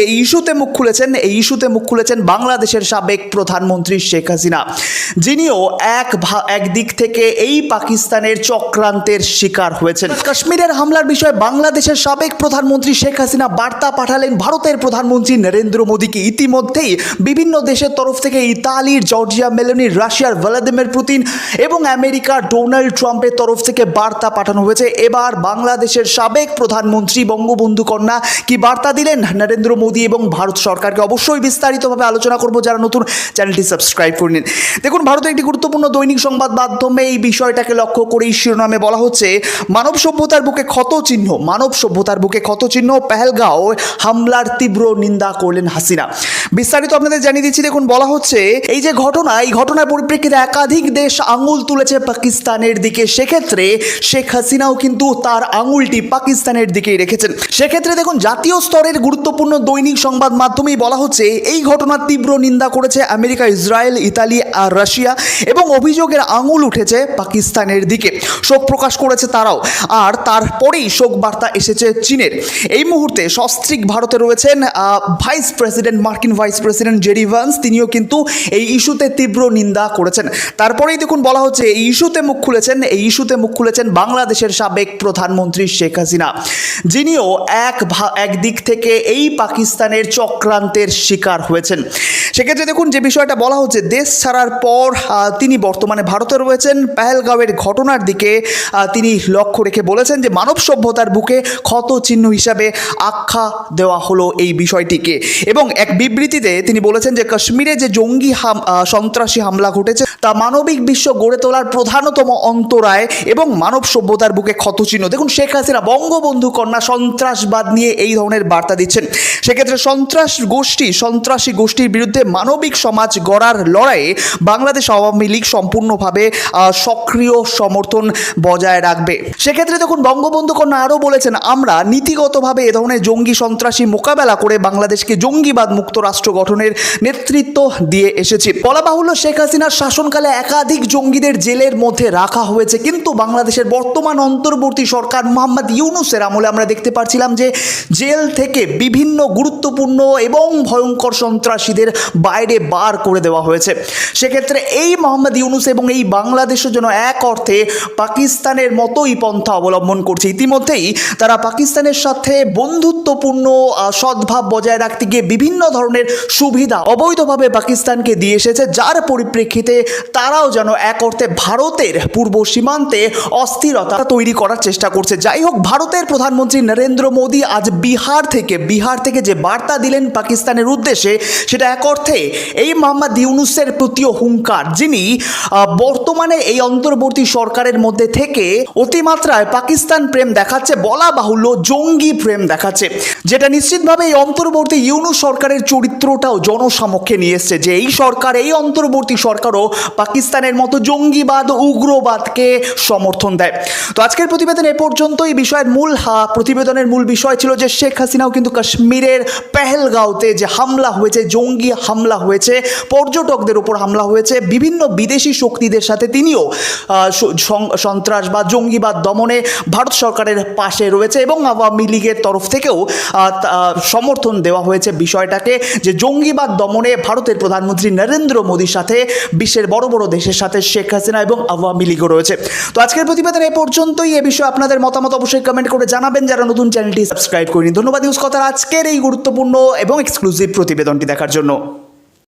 এই ইস্যুতে মুখ খুলেছেন এই ইস্যুতে মুখ খুলেছেন বাংলাদেশের সাবেক প্রধানমন্ত্রী শেখ হাসিনা, যিনিও এক একদিক থেকে এই পাকিস্তানের চক্রান্তের শিকার হয়েছেন। কাশ্মীরের হামলার বিষয়ে বাংলাদেশের সাবেক প্রধানমন্ত্রী শেখ হাসিনা বার্তা পাঠালেন ভারতের প্রধানমন্ত্রী নরেন্দ্র মোদীকে। ইতিমধ্যেই বিভিন্ন দেশের তরফ থেকে ইতালির জর্জিয়া, মেলোনি, রাশিয়ার ভ্লাদিমির পুতিন এবং আমেরিকার ডোনাল্ড ট্রাম্পের তরফ থেকে বার্তা পাঠানো হয়েছে। এবার বাংলাদেশের সাবেক প্রধানমন্ত্রী বঙ্গবন্ধু কন্যা কি বার্তা দিলেন? নরেন্দ্র মোদী এবং ভারত সরকারকে অবশ্যই বিস্তারিতভাবে আলোচনা করব। যারা নতুন, চ্যানেলটি সাবস্ক্রাইব করে নিন। দেখুন ভারতের একটি গুরুত্বপূর্ণ দৈনিক সংবাদ মাধ্যমে এই বিষয়টাকে লক্ষ্য করেই শিরোনামে বলা হচ্ছে, মানব সভ্যতার বুকে ক্ষত চিহ্ন, মানব সভ্যতার বুকে ক্ষত চিহ্ন, পেহেলগাঁও হামলার তীব্র নিন্দা করলেন হাসিনা। বিস্তারিত আপনাদের জানিয়ে দিচ্ছি, দেখুন, বলা হচ্ছে, এই যে ঘটনা, এই ঘটনার পরিপ্রেক্ষিতে একাধিক দেশ আঙুল তুলেছে পাকিস্তানের দিকে। সেক্ষেত্রে শেখ হাসিনাও কিন্তু তার আঙুলটি পাকিস্তানের দিকেই রেখেছেন। সেক্ষেত্রে দেখুন, জাতীয় স্তরের গুরুত্বপূর্ণ দৈনিক সংবাদ মাধ্যমেই বলা হচ্ছে, এই ঘটনার তীব্র নিন্দা করেছে আমেরিকা, ইসরায়েল, ইতালি আর রাশিয়া এবং অভিযোগের আঙুল উঠেছে পাকিস্তানের দিকে। শোক প্রকাশ করেছে তারাও। আর তারপরেই শোক বার্তা এসেছে চীনের। এই মুহূর্তে সস্ত্রিক ভারতে রয়েছেন ভাইস প্রেসিডেন্ট মার্কিন ভাইস প্রেসিডেন্ট জেডি ভান্স তিনিও কিন্তু এই ইস্যুতে তীব্র নিন্দা করেছেন। তারপরেই দেখুন বলা হচ্ছে, এই ইস্যুতে মুখ খুলেছেন, এই ইস্যুতে মুখ খুলেছেন বাংলাদেশের সাবেক প্রধানমন্ত্রী শেখ হাসিনা। যিনিও এক একদিক থেকে এই পাকিস্তানের চক্রান্তের শিকার হয়েছেন। সেক্ষেত্রে দেখুন যে বিষয়টা বলা হচ্ছে, দেশ ছাড়ার পর তিনি বর্তমানে ভারতে রয়েছেন। পেহেলগাঁওয়ের ঘটনার দিকে তিনি লক্ষ্য রেখে বলেছেন যে, মানব সভ্যতার বুকে ক্ষত চিহ্ন হিসাবে আখ্যা দেওয়া হলো এই বিষয়টিকে। এবং এক বিবৃতিতে তিনি বলেছেন যে কাশ্মীরে যে জঙ্গি সন্ত্রাসী হামলা ঘটেছে, তা মানবিক বিশ্ব গড়ে তোলার প্রধানতম অন্তরায় এবং মানব সভ্যতার বুকে ক্ষতচিহ্ন। দেখুন, শেখ হাসিনা বঙ্গবন্ধু কন্যা সন্ত্রাসবাদ নিয়ে এই ধরনের বার্তা দিচ্ছেন। সেক্ষেত্রে সন্ত্রাস গোষ্ঠী, সন্ত্রাসী গোষ্ঠীর বিরুদ্ধে মানবিক সমাজ গড়ার লড়াইয়ে বাংলাদেশ আওয়ামী লীগ সম্পূর্ণভাবে সক্রিয় সমর্থন বজায় রাখবে। সেক্ষেত্রে দেখুন, বঙ্গবন্ধু কন্যা আরও বলেছেন, আমরা নীতিগতভাবে এ ধরনের জঙ্গি সন্ত্রাসী মোকাবেলা করে বাংলাদেশকে জঙ্গিবাদ মুক্ত রাষ্ট্র গঠনের নেতৃত্ব দিয়ে এসেছি। বলা বাহুল্য শেখ হাসিনার শাসনকালে একাধিক জঙ্গিদের জেলের মধ্যে রাখা হয়েছে। কিন্তু বাংলাদেশের বর্তমান অন্তর্বর্তী সরকার মোহাম্মদ ইউনুসের আমলে আমরা দেখতে পাচ্ছিলাম যে জেল থেকে বিভিন্ন গুরুত্বপূর্ণ এবং ভয়ঙ্কর সন্ত্রাসীদের বাইরে বার করে দেওয়া হয়েছে। সেক্ষেত্রে এই মোহাম্মদ ইউনুস এবং এই বাংলাদেশের জন্য এক অর্থে পাকিস্তানের মতোই পন্থা অবলম্বন করছে। ইতিমধ্যেই তারা পাকিস্তানের সাথে বন্ধুত্বপূর্ণ সদ্ভাব বজায় রাখতে গিয়ে বিভিন্ন ধরনের সুবিধা অবৈধভাবে পাকিস্তানকে দিয়ে এসেছে, যার পরিপ্রেক্ষিতে তারাও যেন এক অর্থে ভারতের পূর্ব সীমান্তে অস্থিরতা তৈরি করার চেষ্টা করছে। যাই হোক, ভারতের প্রধানমন্ত্রী নরেন্দ্র মোদী আজ বিহার থেকে বিহার থেকে যে বার্তা দিলেন পাকিস্তানের উদ্দেশ্যে, সেটা এক অর্থে এই মোহাম্মদ ইউনুসের প্রতিও হুঙ্কার, যিনি বর্তমানে এই অন্তর্বর্তী সরকারের মধ্যে থেকে অতিমাত্রায় পাকিস্তান প্রেম দেখাচ্ছে, বলা বাহুল্য জঙ্গি প্রেম দেখাচ্ছে। যেটা নিশ্চিতভাবে এই অন্তর্বর্তী ইউনুস সরকারের চরিত্রটাও জনসমক্ষে নিয়ে এসছে যে এই সরকার, এই অন্তর্বর্তী সরকারও পাকিস্তানের মতো জঙ্গিবাদ, উগ্রবাদকে সমর্থন দেয়। তো আজকের প্রতিবেদন এ পর্যন্ত এই বিষয়ের মূল হা- প্রতিবেদনের মূল বিষয় ছিল যে শেখ হাসিনাও কিন্তু কাশ্মীরের পেহেলগাঁওতে যে হামলা হয়েছে, জঙ্গি হামলা হয়েছে, পর্যটকদের উপর হামলা হয়েছে, বিভিন্ন বিদেশি শক্তিদের সাথে তিনিও সন্ত্রাস বা জঙ্গিবাদ দমনে ভারত সরকারের পাশে রয়েছে এবং আওয়ামী লীগের তরফ থেকেও সমর্থন দেওয়া হয়েছে বিষয়টাকে। যে জঙ্গিবাদ দমনে ভারতের প্রধানমন্ত্রী নরেন্দ্র মোদীর সাথে বিশ্বের বড় বড় দেশের সাথে শেখ হাসিনা এবং আওয়ামী লীগও রয়েছে। তো আজকের প্রতিবেদন এ পর্যন্তই। এ বিষয়ে আপনাদের মতামত অবশ্যই কমেন্ট করে জানাবেন। যারা নতুন চ্যানেলটি সাবস্ক্রাইব করিনি ধন্যবাদ। ইউজ কথার আজকের এই গুরুত্বপূর্ণ এবং এক্সক্লুসিভ প্রতিবেদনটি দেখার জন্য।